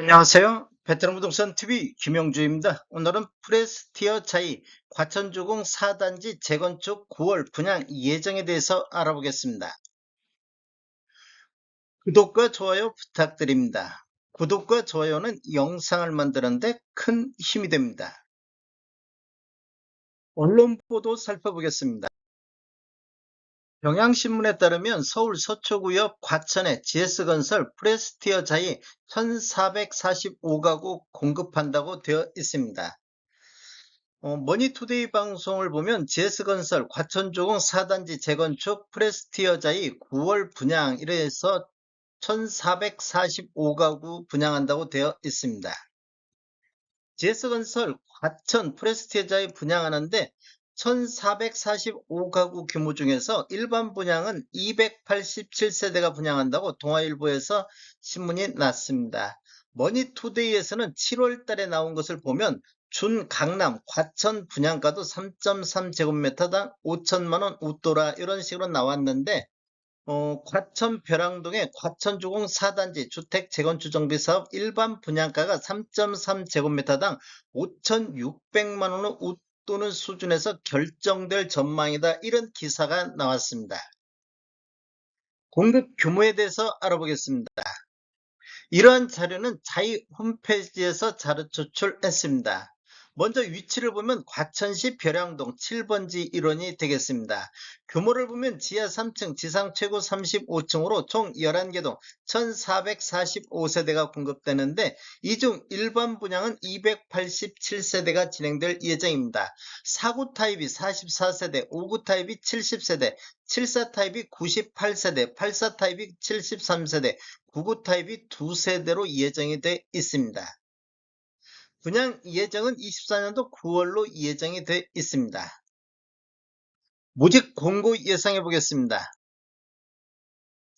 안녕하세요. 베테랑 부동산 TV 김영주입니다. 오늘은 프레스티어 차이 과천주공 4단지 재건축 9월 분양 예정에 대해서 알아보겠습니다. 구독과 좋아요 부탁드립니다. 구독과 좋아요는 영상을 만드는데 큰 힘이 됩니다. 언론 보도 살펴보겠습니다. 경향신문에 따르면 서울 서초구역 과천의 GS건설 프레스티어 자이 1445가구 공급한다고 되어 있습니다. 어, 머니투데이 방송을 보면 GS건설 과천조공 4단지 재건축 프레스티어 자이 9월 분양 이래서 1445가구 분양한다고 되어 있습니다. GS건설 과천 프레스티어 자이 분양하는데 1445가구 규모 중에서 일반 분양은 287세대가 분양한다고 동아일보에서 신문이 났습니다. 머니투데이에서는 7월 달에 나온 것을 보면 준 강남 과천 분양가도 3.3제곱미터당 5천만원 웃돌아 이런 식으로 나왔는데 어, 과천 벼랑동의 과천주공 4단지 주택 재건축 정비 사업 일반 분양가가 3.3제곱미터당 5,600만원을 웃 또는 수준에서 결정될 전망이다. 이런 기사가 나왔습니다. 공급 규모에 대해서 알아보겠습니다. 이러한 자료는 자이 홈페이지에서 자료 조출했습니다. 먼저 위치를 보면 과천시 벼량동 7번지 1원이 되겠습니다. 규모를 보면 지하 3층, 지상 최고 35층으로 총 11개 동 1445세대가 공급되는데 이 중 일반 분양은 287세대가 진행될 예정입니다. 4구 타입이 44세대, 5구 타입이 70세대, 74 타입이 98세대, 84 타입이 73세대, 99 타입이 2세대로 예정이 돼 있습니다. 분양 예정은 24년도 9월로 예정이 돼 있습니다. 모집 공고 예상해 보겠습니다.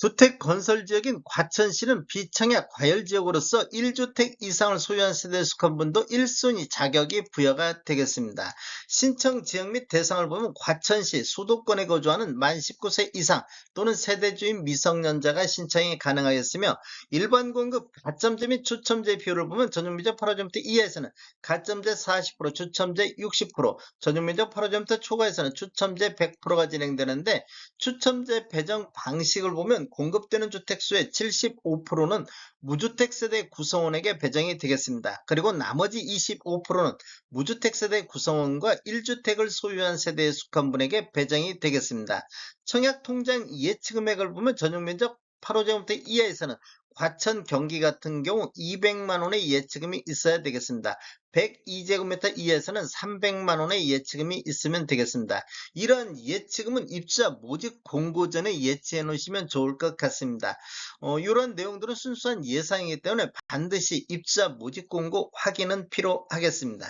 주택 건설 지역인 과천시는 비청약 과열 지역으로서 1주택 이상을 소유한 세대에 속한 분도 1순위 자격이 부여가 되겠습니다. 신청 지역 및 대상을 보면 과천시 수도권에 거주하는 만 19세 이상 또는 세대 주인 미성년자가 신청이 가능하겠으며 일반 공급 가점제 및 추첨제 비율을 보면 전용미적 8호점부터 이하에서는 가점제 40% 추첨제 60% 전용미적 8호점부터 초과에서는 추첨제 100%가 진행되는데 추첨제 배정 방식을 보면 공급되는 주택수의 75%는 무주택 세대 구성원에게 배정이 되겠습니다. 그리고 나머지 25%는 무주택 세대 구성원과 1주택을 소유한 세대에 속한 분에게 배정이 되겠습니다. 청약통장 예치금액을 보면 전용면적 8호제곱미터 이하에서는 과천 경기 같은 경우 200만원의 예치금이 있어야 되겠습니다. 102제곱미터 이하에서는 300만원의 예치금이 있으면 되겠습니다. 이런 예치금은 입주자 모집 공고 전에 예치해 놓으시면 좋을 것 같습니다. 어, 이런 내용들은 순수한 예상이기 때문에 반드시 입주자 모집 공고 확인은 필요하겠습니다.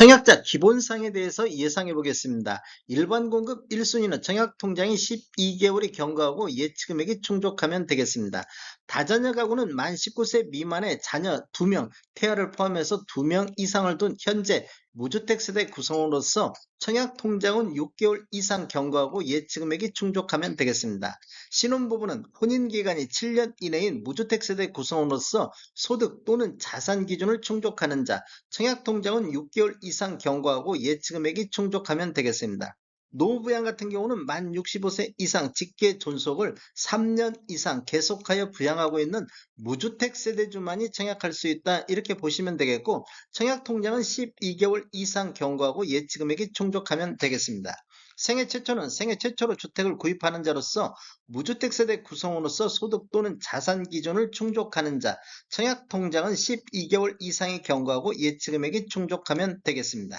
청약자 기본상에 대해서 예상해 보겠습니다. 일반 공급 1순위는 청약 통장이 12개월이 경과하고 예치금액이 충족하면 되겠습니다. 다자녀 가구는 만 19세 미만의 자녀 2명, 태아를 포함해서 2명 이상을 둔 현재 무주택 세대 구성원으로서 청약 통장은 6개월 이상 경과하고 예치금액이 충족하면 되겠습니다. 신혼부부는 혼인기간이 7년 이내인 무주택 세대 구성원으로서 소득 또는 자산 기준을 충족하는 자, 청약 통장은 6개월 이상 경과하고 예치금액이 충족하면 되겠습니다. 노부양 같은 경우는 만 65세 이상 직계 존속을 3년 이상 계속하여 부양하고 있는 무주택 세대주만이 청약할 수 있다 이렇게 보시면 되겠고 청약 통장은 12개월 이상 경과하고 예치금액이 충족하면 되겠습니다. 생애 최초는 생애 최초로 주택을 구입하는 자로서 무주택 세대 구성원으로서 소득 또는 자산 기준을 충족하는 자 청약 통장은 12개월 이상이 경과하고 예치금액이 충족하면 되겠습니다.